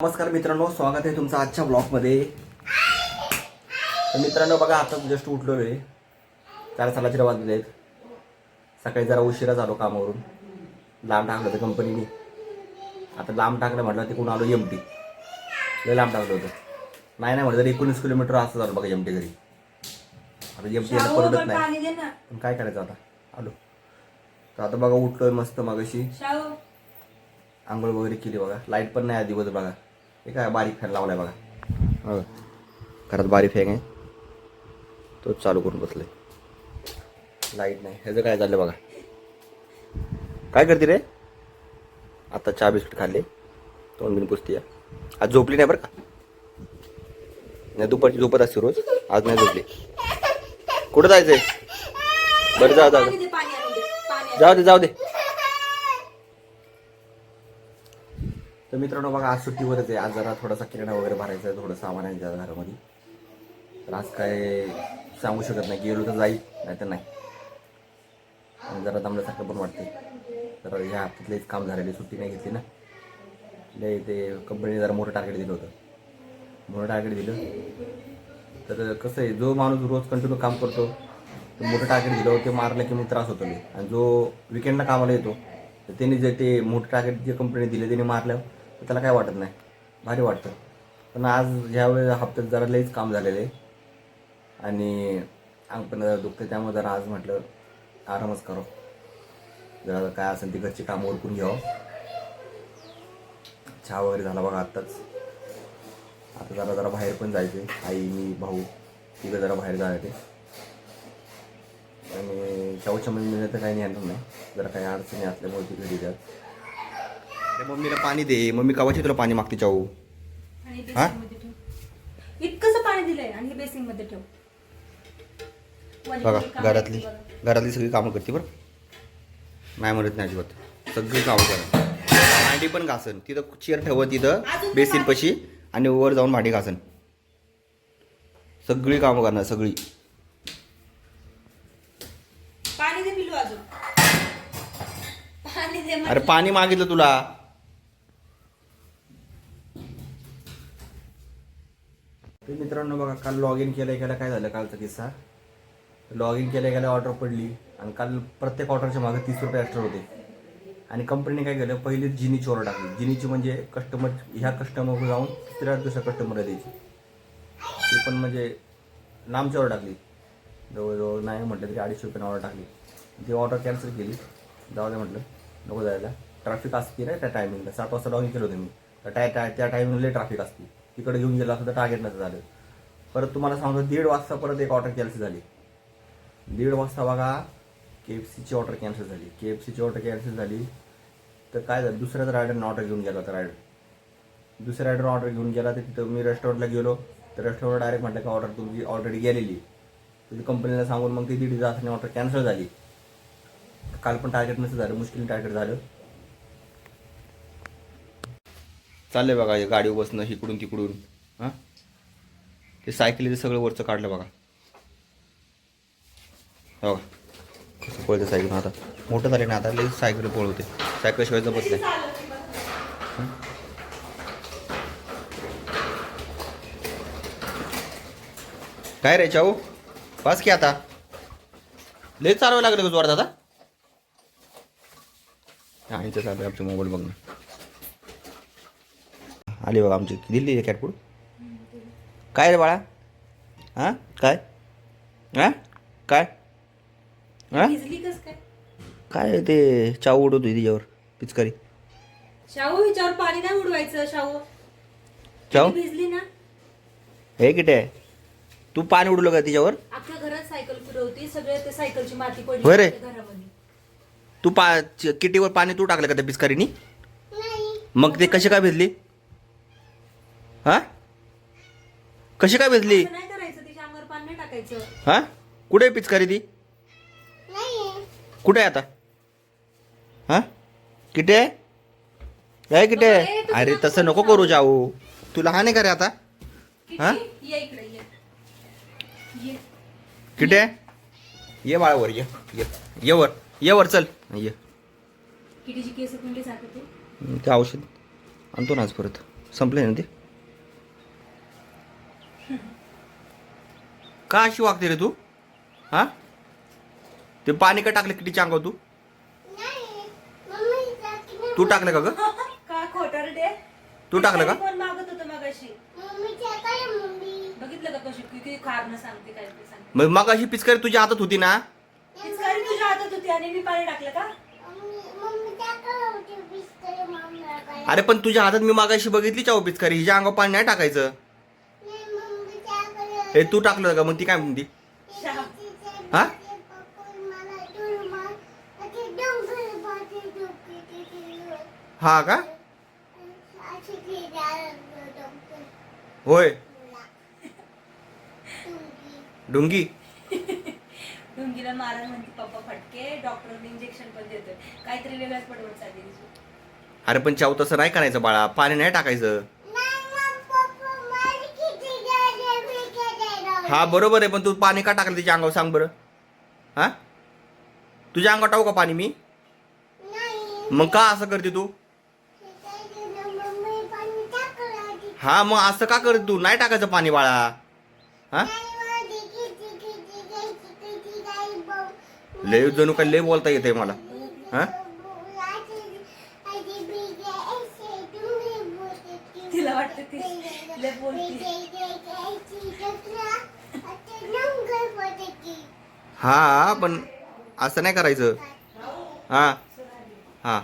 नमस्कार मित्रांनो स्वागत आहे तुमचं आजच्या ब्लॉगमध्ये तर मित्रांनो बघा आता जस्ट उठलो आहे चार सालाचे वाजले आहेत. सकाळी जरा उशिरा झालो कामावरून. लांब टाकलं होतं कंपनीने आता लांब टाकलं म्हटलं तिकडून आलो एम टी लय लांब टाकलं होतं. नाही नाही म्हटलं तर एकोणीस किलोमीटर असं झालं बघा एम टी घरी. आता एम टी शाहू परवडत नाही. पाणी काय करायचं आता? आलो. तर आता बघा उठलोय मस्त मागाशी. आंघोळ वगैरे केली बघा. लाइट पण नाही आधी बघा हे काय बारीक फॅन लावलाय बघा. बघा घरात बारीक फॅन आहे. तोच चालू करून बसले लाइट नाही. ह्याचं काय झालं बघा. काय करते रे? आता चहा बिस्किट खाल्ले. तोंड बिन पुसती आज झोपली नाही बरं का? नाही दुपारची झोपत असते रोज. आज नाही झोपली. कुठं जायचंय? बरं जा जा जा. पाणी दे जाऊ दे जाऊ दे. तर मित्रांनो बघा आज सुट्टीवरच आहे. आज जरा थोडासा किराणा वगैरे भरायचा आहे थोडं सामान आहे जरा घरामध्ये. तर आज काय सांगू शकत नाही. गेलो तर जाईल नाही तर नाही. आणि जरा दमल्यासारखं पण वाटते तर ह्या हप्त्यातलेच काम झालेले सुट्टी नाही घेतली ना. लय ते कंपनीने जरा मोठं टार्गेट दिलं होतं. मोठं टार्गेट दिलं. तर कसं आहे जो माणूस रोज कंटिन्यू काम करतो तो मोठं टार्गेट दिलं होतं ते मारलं की मग त्रास होतो मी आणि जो विकेंडला कामाला येतो तर त्यांनी जे ते मोठं टार्गेट जे कंपनीने दिले त्याने मारलं तर त्याला काय वाटत नाही. भारी वाटतं. पण आज ह्यावेळेस हप्त्यात जरा लईच काम झालेलं. आहे आणि अंग पण जरा दुखतं त्यामुळे जरा आज म्हटलं आरामच करो. जरा काय असेल ती घरची कामं उरकून घ्यावं. चहा वगैरे झाला बघा आत्ताच. आता जरा जरा बाहेर पण जायचे आई मी भाऊ तिघं जरा बाहेर जायचे आणि चाऊच्या मध्ये मिळत तर काही नाही आणलं नाही. जरा काही अडचणी असल्यामुळे ती घरी द्या अरे मम्मीला पाणी दे. मम्मी कवाची तुला पाणी मागते चाऊ? आणि हा? बेसिंगमध्ये ठेव. इतकंसं पाणी दिलंय आणि बेसिंगमध्ये ठेव. बघा काम घरातली आहे बघा. घरातली सगळी कामं करते बरं. नाही म्हणत नाही अजिबात. सगळी कामं करा. भांडी पण घासन. तिथं चेअर ठेवत तिथं बेसिन पशी आणि वर जाऊन भांडी घासन. सगळी कामं करणार सगळी. पाणी दे पिलू अजून. पाणी दे अरे. पाणी मागितलं तुला. ते मित्रांनो बघा काल लॉग इन केलं गेल्या काय झालं? कालचा किस्सा. लॉग इन केल्या गेल्या ऑर्डर पडली आणि काल प्रत्येक ऑर्डरच्या मागे तीस रुपये एक्स्ट्रा होते. आणि कंपनीने काय केलं? पहिली जिनीची ऑर्डर टाकली. जिनीची म्हणजे कस्टमर ह्या कस्टमर जाऊन तिसऱ्या दुसऱ्या कस्टमरला द्यायची. ती पण म्हणजे लांबची ऑर्डर टाकली. जवळजवळ नाही म्हटलं तरी अडीचशे रुपयाने ऑर्डर टाकली. ती ऑर्डर कॅन्सल केली. जाऊ दे म्हटलं. नको जायला. ट्रॅफिक असते ना त्या टायमिंगला सात वाजता लॉग इन केलं होतं मी. तर टाय त्या त्या टायमिंगला ट्रॅफिक असते. तिकडे घेऊन गेला असं तर टार्गेट झालं. परत तुम्हाला सांगतो दीड वाजता परत एक ऑर्डर कॅन्सल झाली. दीड वाजता बघा के एफ सीची ऑर्डर कॅन्सल झाली. के एफ सीची ऑर्डर कॅन्सल झाली. तर काय झालं? दुसऱ्याच रायडरनं ऑर्डर घेऊन गेला होता रायडर दुसऱ्या रायडरनं ऑर्डर घेऊन गेला तर तिथं मी रेस्टॉरंटला गेलो. तर रेस्टॉरंट डायरेक्ट म्हटलं का ऑर्डर तुमची ऑलरेडी गेलेली. तिथे कंपनीला सांगून मग ती दीड तासाने ऑर्डर कॅन्सल झाली. काल पण टार्गेट नसं झालं मुश्किल टार्गेट झालं. चाललंय बघा हे गाडी बसणं इकडून तिकडून. हां? ते सायकलीचं सगळं वरचं काढलं बघा. हो. कसं पळते सायकल आता? मोठं झाले ना आता लई सायकल पळवते. सायकल शिवाय जमत नाही. काय रे चाऊ? पास की आता. लई चालवायला लागलं का जोरात आता. आणि चालू आहे आमचे मोबाईल बघणं. आली बघा आमची. दिल्ली आहे कॅटपूड काय रे बाळा? हां? काय? हां? काय? हां? काय? काय ते चाव उडवतो तिच्यावर पिचकारी. शाहू हिच्यावर पाणी नाही उडवायचं शाहू. चाव ती भिजली ना. हे किटे तू पाणी उडवलं का तिच्यावर? अख्ख्या घरात सायकल फिरवती सगळे ते सायकलची माती पडली होय रे. घरामध्ये. तू पा किटीवर पाणी तू टाकलं का त्या पिचकारीनी? मग ते कशी काय भिजली? हा? कशी काय भिजली? असं नाही करायचं तिच्या अंगावर पाणी नाही टाकायचं. हा? कुठे आहे पिचकारी ती? कुठे आहे आता? हा? किटे आहे? किटे ए, आहे? तू अरे तसं नको करू जाऊ. तू लहान आहे का रे आता? हा? किती? ये इकडे ये. ये. किटे आहे? ये बाळावर ये. ये. ये वर. ये वर चल. ये. कितीची केस ते? औषध. आणतो ना आज परत. संपले ना ते? का अशी वागते रे तू? हा? ते पाणी का टाकलं किती अंगावर तू? तू टाकलं का ग? का खोटर डे तू? टाकलं का? कोण मागत होतं मगाशी. बघितलं का कशी? किती खारणं सांगते काय ते सांगते. मग मग अशी पिचकारी तुझ्या हातात होती ना? पिचकारी तुझ्या हातात होती आणि मी पाणी टाकलं का? अरे पण तुझ्या हातात मी मागाशी बघितली चाव पिचकारी. हिच्या अंगावर पाणी नाही टाकायचं. हे तू टाकलं का? मग ती काय म्हणती? हा? हा का? होय. डुंगी? ढुंगीला मारा म्हणते पप्पा फटके डॉक्टर इंजेक्शन पण देतोय. काहीतरी चालली. अरे पण चाव तसं नाही करायचं बाळा. पाणी नाही टाकायचं. हा बरोबर आहे पण तू पाणी का टाकलं तिच्या अंगावर सांग बरं. हा? तुझ्या अंगावर टाकू का पाणी मी? मग का असं करते तू? हा मग असं का करते तू? नाही टाकायचं पाणी बाळा. हा? लय जणू काय लय बोलता येते मला. हा? तिला वाटतं हा पण असं नाही करायचं. हा हा.